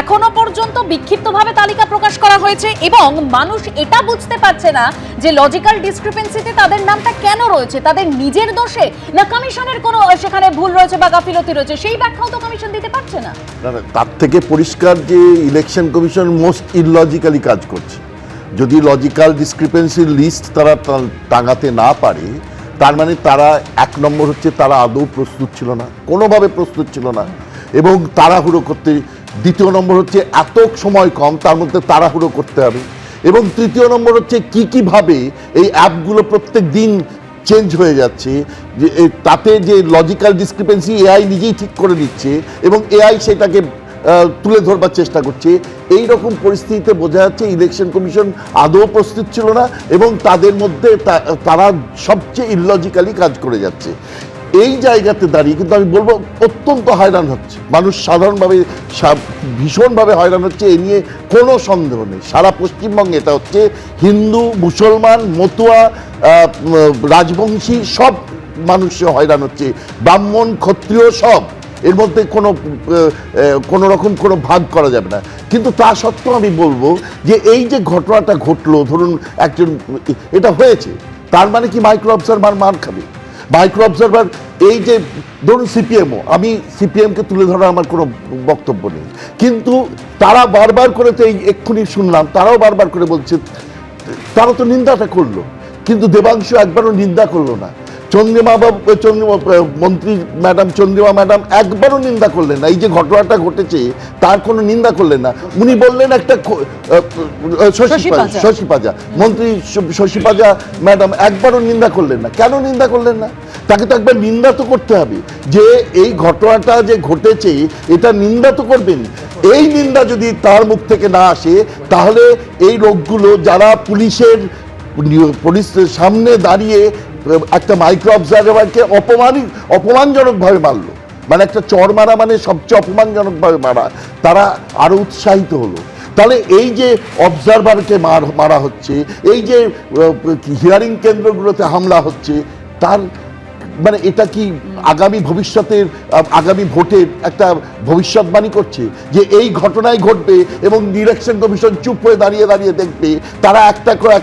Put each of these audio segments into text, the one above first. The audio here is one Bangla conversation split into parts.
এখনও পর্যন্ত বিক্ষিপ্তভাবে তালিকা প্রকাশ করা হয়েছে এবং মানুষ এটা বুঝতে পারছে না যে লজিক্যাল ডিসক্রিপেন্সিতে তাদের নামটা কেন রয়েছে তাদের নিজের দোষে না কমিশনের কোনো সেখানে ভুল রয়েছে বা গাফিলতি রয়েছে সেই ব্যাখ্যাও তো কমিশন দিতে পারছে না, তার থেকে পরিষ্কার যে ইলেকশন কমিশন মোস্ট ইললজিক্যালি কাজ করছে। যদি লজিক্যাল ডিসক্রিপেন্সির লিস্ট তারা টাঙাতে না পারে তার মানে তারা এক নম্বর হচ্ছে তারা আদৌ প্রস্তুত ছিল না কোনোভাবে প্রস্তুত ছিল না। এবং তাড়াহুড়ো করতে দ্বিতীয় নম্বর হচ্ছে এত সময় কম, তার মধ্যে তাড়াহুড়ো করতে হবে। এবং তৃতীয় নম্বর হচ্ছে কি কীভাবে এই অ্যাপগুলো প্রত্যেক দিন চেঞ্জ হয়ে যাচ্ছে, যে তাতে যে লজিক্যাল ডিসক্রিপেন্সি এআই নিজেই ঠিক করে দিচ্ছে এবং এআই সেটাকে তুলে ধরবার চেষ্টা করছে। এই রকম পরিস্থিতিতে বোঝা যাচ্ছে ইলেকশন কমিশন আদৌ প্রস্তুত ছিল না এবং তাদের মধ্যে তারা সবচেয়ে ইললজিক্যালি কাজ করে যাচ্ছে। এই জায়গাতে দাঁড়িয়ে, কিন্তু আমি বলব অত্যন্ত হয়রান হচ্ছে। মানুষ সাধারণভাবে ভীষণভাবে হয়রান হচ্ছে, এ নিয়ে কোনো সন্দেহ নেই। সারা পশ্চিমবঙ্গে এটা হচ্ছে হিন্দু, মুসলমান, মতুয়া রাজবংশী, সব মানুষ হয়রান হচ্ছে। ব্রাহ্মণ, ক্ষত্রিয়, সব। এর মধ্যে কোনো কোনো রকম কোনো ভাগ করা যাবে না। কিন্তু তা সত্ত্বেও আমি বলব যে এই যে ঘটনাটা ঘটলো, ধরুন একজন, এটা হয়েছে। তার মানে কি মাইক্রো অবজারভার মার খাবে? মাইক্রো অবজারভার এই যে ধরুন সিপিএমও আমি সিপিএমকে তুলে ধরার আমার কোনো বক্তব্য নেই। কিন্তু তারা বারবার করে তো এই এক্ষুনি শুনলাম, তারাও বারবার করে বলছে, তারা তো নিন্দাটা করল। কিন্তু দেবাংশ একবারও নিন্দা করল না। চন্দ্রিমা বাবু চন্দ্রিমা মন্ত্রী ম্যাডাম চন্দ্রিমা ম্যাডাম একবারও নিন্দা করলেন না। এই যে ঘটনাটা ঘটেছে তার কোনো নিন্দা করলেন না। উনি বললেন একটা শশী পাজা। পাজা। শশী পাজা। মন্ত্রী শশী পাজা ম্যাডাম একবারও নিন্দা করলেন না। কেন নিন্দা করলেন না? তাকে তো একবার নিন্দা তো করতে হবে যে এই ঘটনাটা যে ঘটেছে এটা নিন্দা তো করবেন। এই নিন্দা যদি তার মুখ থেকে না আসে তাহলে এই রোগগুলো যারা পুলিশের পুলিশের সামনে দাঁড়িয়ে একটা মাইক্রো অবজারভারকে অপমানি, অপমানজনকভাবে মারলো। মানে একটা চর মারা মানে সবচেয়ে অপমানজনকভাবে মারা। তারা আরও উৎসাহিত হলো। তাহলে এই যে অবজারভারকে মার, মারা হচ্ছে, এই যে হিয়ারিং কেন্দ্রগুলোতে হামলা হচ্ছে, তার মানে এটা কি আগামী ভবিষ্যতের, আগামী ভোটের একটা ভবিষ্যৎবাণী করছে? যে এই ঘটনাই ঘটবে এবং ইলেকশন কমিশন চুপ হয়ে দাঁড়িয়ে দাঁড়িয়ে দেখবে, তারা একটা করে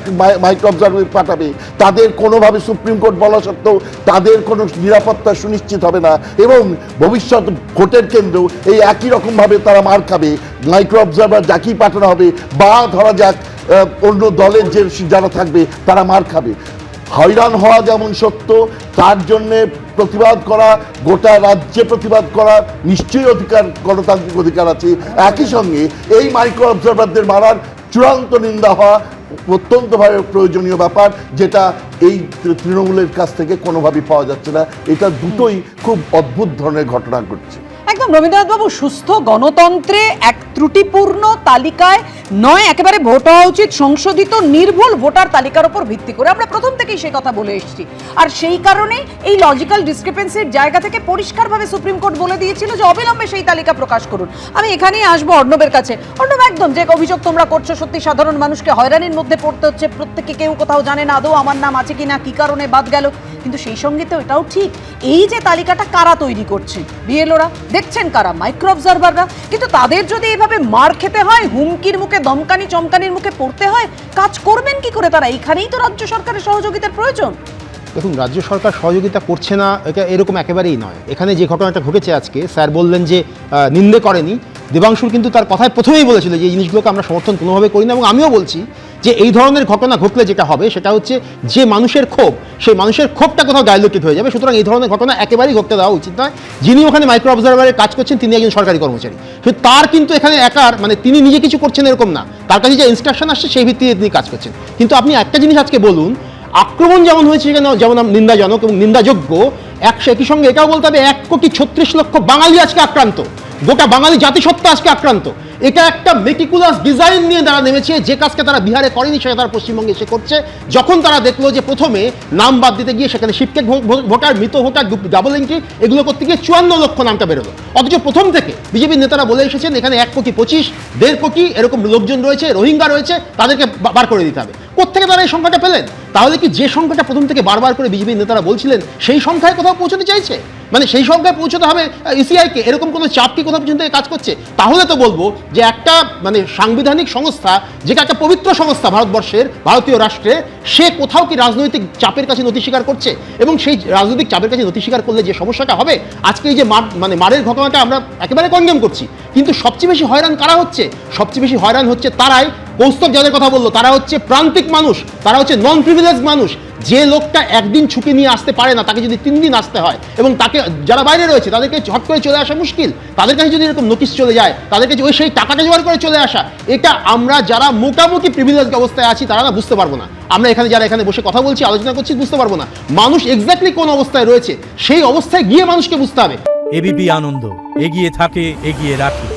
মাইক্রো অবজারভার পাঠাবে। তাদের কোনোভাবে সুপ্রিম কোর্ট বলা সত্ত্বেও তাদের কোনো নিরাপত্তা সুনিশ্চিত হবে না এবং ভবিষ্যৎ ভোটের কেন্দ্র এই একই রকমভাবে তারা মার খাবে। মাইক্রো অবজারভার যাকেই পাঠানো হবে, বা ধরা যাক অন্য দলের যে যারা থাকবে, তারা মার খাবে। হয়রান হওয়া যেমন সত্য, তার জন্যে প্রতিবাদ করা, গোটা রাজ্যে প্রতিবাদ করা নিশ্চয়ই অধিকার, গণতান্ত্রিক অধিকার আছে। একই সঙ্গে এই মাইক্রো অবজারভারদের মারার চূড়ান্ত নিন্দা হওয়া অত্যন্তভাবে প্রয়োজনীয় ব্যাপার, যেটা এই তৃণমূলের কাছ থেকে কোনোভাবেই পাওয়া যাচ্ছে না। এটা দুটোই খুব অদ্ভুত ধরনের ঘটনা ঘটছে। একদম রবীন্দ্রনাথ বাবু সুস্থ গণতন্ত্রে এক ত্রুটিপূর্ণ তালিকায় নয়, একেবারে ভোট হওয়া উচিত, সংশোধিত, নির্ভুল ভোটার তালিকার উপর ভিত্তি করে। আমরা প্রথম থেকেই সেই কথা বলে এসেছি। আর সেই কারণেই এই লজিক্যাল ডিসক্রিপেন্সির জায়গা থেকে পরিষ্কারভাবে সুপ্রিম কোর্ট বলে দিয়েছিল যে অবিলম্বে সেই তালিকা প্রকাশ করুন। আমি এখানেই আসব অর্ণবের কাছে। অর্ণব, একদম যে অভিযোগ তোমরা করছ, সত্যি সাধারণ মানুষকে হয়রানির মধ্যে পড়তে হচ্ছে। প্রত্যেকে কেউ কোথাও জানে না, আদৌ আমার নাম আছে কিনা, কি কারণে বাদ গেল। কিন্তু সেই সঙ্গে তো এটাও ঠিক, এই যে তালিকাটা কারা তৈরি করছে? বিএলওরা দেখছেন কারা? মাইক্রো অবজারভাররা কিন্তু তাদের যদি এইভাবে মার খেতে হয়, হুমকির মুখে দমকানি চমকানির মুখে পড়তে হয়। কাজ করবেন কি করে তারা? এখানেই তো রাজ্য সরকারের সহযোগিতার প্রয়োজন। দেখুন, রাজ্য সরকার সহযোগিতা করছে না, এটা এরকম একেবারেই নয়। এখানে যে ঘটনাটা ঘটেছে আজকে, স্যার বললেন যে নিন্দে করেনি। দেবাংশুর কিন্তু তার কথায় প্রথমেই বলেছিল যে, এই জিনিসগুলোকে আমরা সমর্থন কোনোভাবে করি না এবং আমিও বলছি যে এই ধরনের ঘটনা ঘটলে যেটা হবে, সেটা হচ্ছে যে মানুষের ক্ষোভ, সেই মানুষের ক্ষোভটা কোথাও ডাইলুটেড হয়ে যাবে। সুতরাং এই ধরনের ঘটনা একেবারেই ঘটতে দেওয়া উচিত নয়। যিনি ওখানে মাইক্রো অবজারভারের কাজ করছেন, তিনি একজন সরকারি কর্মচারী। তার কিন্তু এখানে একার মানে তিনি নিজে কিছু করছেন এরকম না। তার কাছে যে ইনস্ট্রাকশন আসছে, সেই ভিত্তিতে তিনি কাজ করছেন। কিন্তু আপনি একটা জিনিস আজকে বলুন, আক্রমণ যেমন হয়েছে সেখানে, যেমন নিন্দাজনক এবং নিন্দাযোগ্য একশো একই সঙ্গে এটাও বলতে হবে, এক কোটি ছত্রিশ লক্ষ বাঙালি আজকে আক্রান্ত। গোটা বাঙালি জাতিসত্তা আজকে আক্রান্ত। এটা একটা মেটিকুলাস ডিজাইন নিয়ে তারা নেমেছে। যে কাজকে তারা বিহারে করেনি, সেটা তারা পশ্চিমবঙ্গে এসে করছে। যখন তারা দেখল যে প্রথমে নাম বাদ দিতে গিয়ে সেখানে শিবকে ভোটার, মৃত ভোটার ডাবল এন্ট্রি এগুলো করতে গিয়ে চুয়ান্ন লক্ষ নামটা বেরোলো। অথচ প্রথম থেকে বিজেপির নেতারা বলে এসেছেন, এখানে এক কোটি পঁচিশ, দেড় কোটি এরকম লোকজন রয়েছে, রোহিঙ্গা রয়েছে, তাদেরকে বার করে দিতে হবে। কোথেকে তারা এই সংখ্যাটা পেলেন? তাহলে কি যে সংখ্যাটা প্রথম থেকে বারবার করে বিজেপি নেতারা বলছিলেন, সেই সংখ্যায় কোথাও পৌঁছতে চাইছে? মানে সেই সংখ্যায় পৌঁছতে হবে ইসিআইকে এরকম কোনো চাপ কি কোথাও পর্যন্ত কাজ করছে? তাহলে তো বলব যে একটা মানে সাংবিধানিক সংস্থা, যেটা একটা পবিত্র সংস্থা ভারতবর্ষের, ভারতীয় রাষ্ট্রে, সে কোথাও কি রাজনৈতিক চাপের কাছে নথি স্বীকার করছে? এবং সেই রাজনৈতিক চাপের কাছে নথি স্বীকার করলে যে সমস্যাটা হবে, আজকে এই যে মার মানে মারের ঘটনাটা আমরা একেবারে কনডেম করছি। কিন্তু সবচেয়ে বেশি হয়রান কারা হচ্ছে? সবচেয়ে বেশি হয়রান হচ্ছে তারাই কৌস্তব যাদের কথা বলল, তারা হচ্ছে প্রান্তিক মানুষ, তারা হচ্ছে নন প্রিভিলেজ মানুষ। যে লোকটা একদিন ছুটি নিয়ে আসতে পারে না, তাকে যদি তিন দিন আসতে হয়, এবং তাকে যারা বাইরে রয়েছে, তাদেরকে ঝট করে চলে আসা মুশকিল। তাদের কাছে যদি এরকম নোটিশ চলে যায়, তাদের কাছে ওই সেই টাকাটা জোগাড় করে চলে আসা, এটা আমরা যারা মোটামুটি প্রিভিলেজ অবস্থায় আছি, তারা না বুঝতে পারব না। আমরা এখানে যারা এখানে বসে কথা বলছি, আলোচনা করছি, বুঝতে পারব না। মানুষ এক্স্যাক্টলি কোন অবস্থায় রয়েছে, সেই অবস্থায় গিয়ে মানুষকে বুঝতে হবে। এবিপি আনন্দ, এগিয়ে থাকে, এগিয়ে রাখে।